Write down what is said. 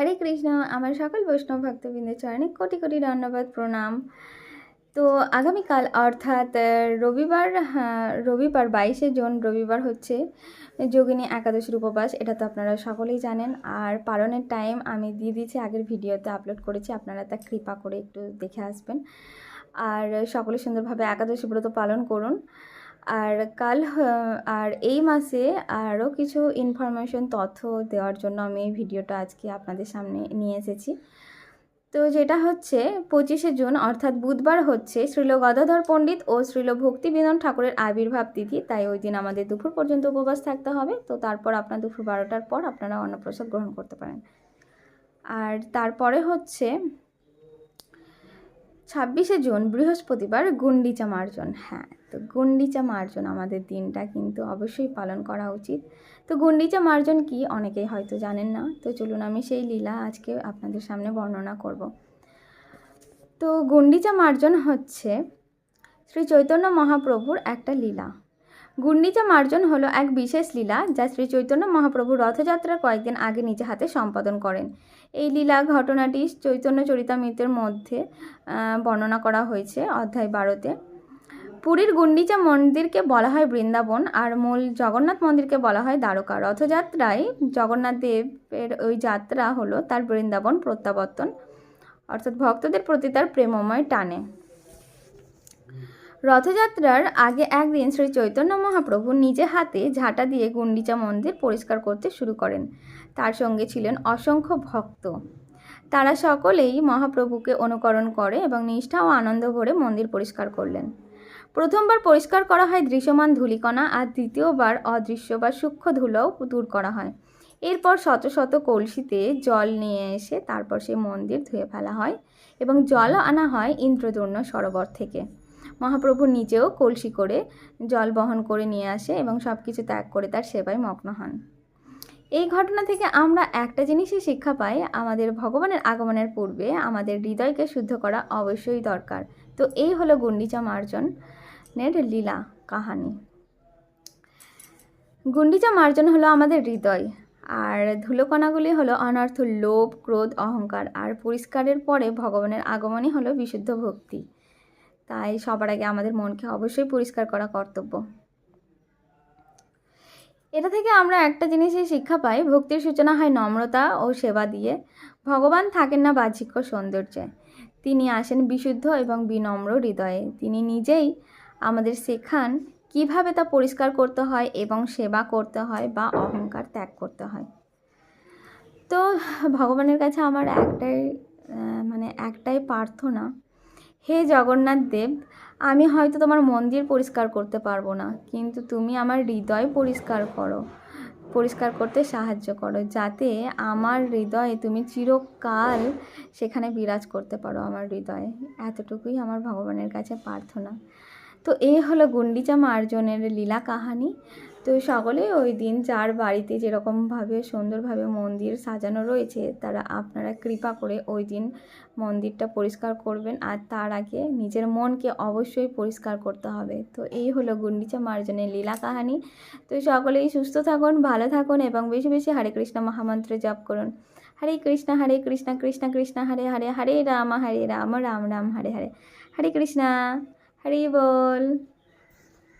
হরে কৃষ্ণ। আমার সকল বৈষ্ণব ভক্তবৃন্দের চরণে কোটি কোটি ধন্যবাদ প্রণাম। তো আগামীকাল অর্থাৎ রবিবার হ্যাঁ, রবিবার বাইশে জুন রবিবার হচ্ছে যোগিনী একাদশীর উপবাস এটা তো আপনারা সকলেই জানেন। আর পালনের টাইম আমি দিয়ে দিয়েছি আগের ভিডিওতে আপলোড করেছি আপনারা তা কৃপা করে একটু দেখে আসবেন। আর সকলে সুন্দরভাবে একাদশী ব্রত পালন করুন। আর কাল আর এই মাসে আরও কিছু ইনফরমেশন তথ্য দেওয়ার জন্য আমি এই ভিডিওটা আজকে আপনাদের সামনে নিয়ে এসেছি। তো যেটা হচ্ছে, পঁচিশে জুন, অর্থাৎ বুধবার হচ্ছে শ্রীল গদাধর পণ্ডিত ও শ্রীল ভক্তিবিনোদ ঠাকুরের আবির্ভাব তিথি। তাই ওই দিন আমাদের দুপুর পর্যন্ত উপবাস থাকতে হবে। তো তারপর আপনার দুপুর বারোটার পর আপনারা অন্নপ্রসাদ গ্রহণ করতে পারেন। আর তারপরে হচ্ছে ছাব্বিশে জুন, বৃহস্পতিবার গুন্ডিচা মার্জন। হ্যাঁ তো গুন্ডিচা মার্জন আমাদের দিনটা কিন্তু অবশ্যই পালন করা উচিত। তো গুন্ডিচা মার্জন কি অনেকেই হয়তো জানেন না। তো চলুন আমি সেই লীলা আজকে আপনাদের সামনে বর্ণনা করব। তো গুন্ডিচা মার্জন হচ্ছে শ্রী চৈতন্য মহাপ্রভুর একটা লীলা। গুন্ডিচা মার্জন হলো এক বিশেষ লীলা যা শ্রী চৈতন্য মহাপ্রভু রথযাত্রার কয়েকদিন আগে নিজে হাতে সম্পাদন করেন। এই লীলা ঘটনাটি চৈতন্য চরিতামৃতের মধ্যে বর্ণনা করা হয়েছে অধ্যায় বারোতে। পুরীর গুন্ডিচা মন্দিরকে বলা হয় বৃন্দাবন আর মূল জগন্নাথ মন্দিরকে বলা হয় দ্বারকা। রথযাত্রায় জগন্নাথ দেবের ওই যাত্রা হলো তার বৃন্দাবন প্রত্যাবর্তন, অর্থাৎ ভক্তদের প্রতি তার প্রেমময় টানে। রথযাত্রার আগে একদিন শ্রী চৈতন্য মহাপ্রভু নিজে হাতে ঝাঁটা দিয়ে গুন্ডিচা মন্দির পরিষ্কার করতে শুরু করেন। তার সঙ্গে ছিলেন অসংখ্য ভক্ত। তারা সকলেই মহাপ্রভুকে অনুকরণ করে এবং নিষ্ঠা ও আনন্দ ভরে মন্দির পরিষ্কার করলেন। প্রথমবার পরিষ্কার করা হয় দৃশ্যমান ধূলিকণা আর দ্বিতীয়বার অদৃশ্য বা সূক্ষ্ম ধুলোও দূর করা হয়। এরপর শত শত কলসিতে জল নিয়ে এসে তারপর সেই মন্দির ধুয়ে ফেলা হয় এবং জল আনা হয় ইন্দ্রদূর্ণ সরোবর থেকে। মহাপ্রভু নিজেও কলসি করে জল বহন করে নিয়ে আসে এবং সব কিছু ত্যাগ করে তার সেবায় মগ্ন হন। এই ঘটনা থেকে আমরা একটা জিনিসই শিক্ষা পাই, আমাদের ভগবানের আগমনের পূর্বে আমাদের হৃদয়কে শুদ্ধ করা অবশ্যই দরকার। তো এই হলো গুন্ডিচা মার্জনের লীলা কাহানি। গুন্ডিচা মার্জন হলো আমাদের হৃদয়, আর ধুলোকণাগুলি হলো অনর্থ লোভ, ক্রোধ, অহংকার, আর পরিষ্কারের পরে ভগবানের আগমনই হলো বিশুদ্ধ ভক্তি। তাই সবার আগে আমাদের মনকে অবশ্যই পরিষ্কার করা কর্তব্য। এটা থেকে আমরা একটা জিনিসই শিক্ষা পাই, ভক্তির সূচনা হয় নম্রতা ও সেবা দিয়ে। ভগবান থাকেন না বাহ্যিক সৌন্দর্যে। তিনি আসেন বিশুদ্ধ এবং বিনম্র হৃদয়ে। তিনি নিজেই আমাদের শেখান কীভাবে তা পরিষ্কার করতে হয় এবং সেবা করতে হয় বা অহংকার ত্যাগ করতে হয়। তো ভগবানের কাছে আমার একটাই মানে একটাই প্রার্থনা হে জগন্নাথ দেব, আমি হয়তো তোমার মন্দির পরিষ্কার করতে পারব না, কিন্তু তুমি আমার হৃদয় পরিষ্কার করো, পরিষ্কার করতে সাহায্য করো, যাতে আমার হৃদয়ে তুমি চিরকাল সেখানে বিরাজ করতে পারো আমার হৃদয়ে। এতটুকুই আমার ভগবানের কাছে প্রার্থনা। তো এই হলো গুন্ডিচা মার্জনের লীলা কাহানি। তো সকলে ওই দিন যার বাড়িতে যেরকমভাবে সুন্দরভাবে মন্দির সাজানো রয়েছে, তারা আপনারা কৃপা করে ওই দিন মন্দিরটা পরিষ্কার করবেন আর তার আগে নিজের মনকে অবশ্যই পরিষ্কার করতে হবে। তো এই হলো গুন্ডিচা মার্জনের লীলা কাহানি। তো সকলেই সুস্থ থাকুন, ভালো থাকুন এবং বেশি বেশি হরে কৃষ্ণ মহামন্ত্র জপ করুন। হরে কৃষ্ণ হরে কৃষ্ণ কৃষ্ণ কৃষ্ণ, হরে হরে হরে রাম হরে রাম রাম রাম, হরে হরে। হরে কৃষ্ণ। হরি বল।